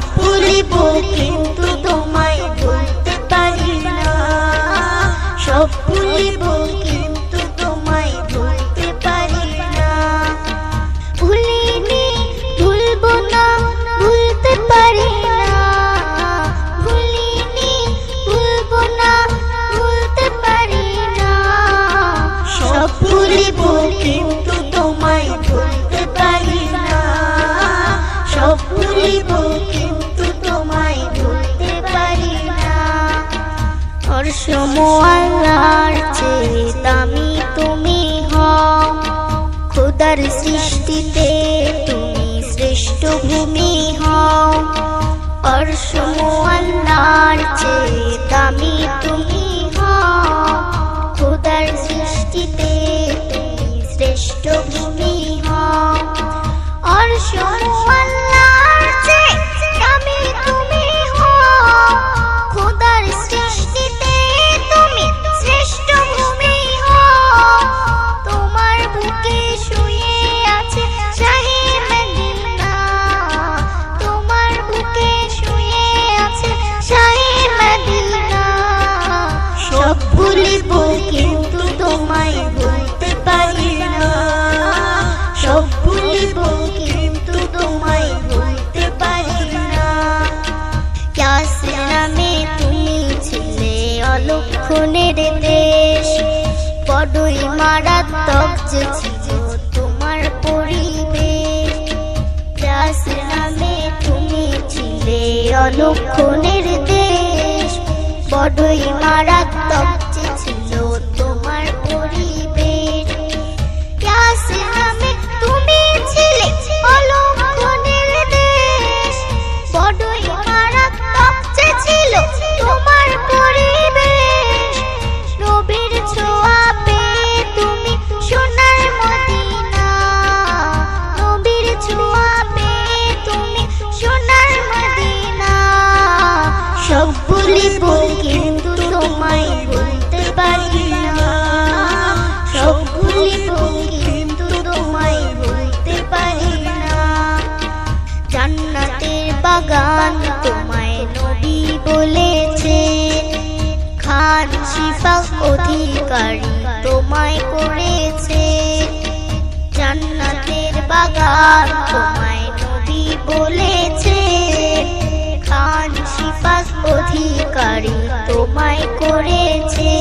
সব ভুলিব সময়ার চেয়ে দামি তুমি হও। খোদার সৃষ্টিতে তুমি শ্রেষ্ঠ ভূমি হও। ওর সময়ার চেয়ে তুমি হও। খোদার সৃষ্টিতে তুমি শ্রেষ্ঠ ভূমি হও। সময়ার সব ভুলিব কিন্তু তোমায় ভুলতে পারি না। ক্যাস নামে তুমি ছিলে অলক্ষণের দেশ বড়ই মারাত্মক যে ছিল তোমার পরিবেশ। ক্যাস নামে তুমি ছিলে অলক্ষণের দেশ বড়ই মারাত্মক সব ভুলিব কিন্তু তোমায় ভুলতে পারি না। সব ভুলিব কিন্তু তোমায় ভুলতে পারি না। জান্নাতের বাগান তোমায় নবী বলেছে। খান শিফা অধিকারী তোমায় করেছে। অধিকারী তোমায় করেছে।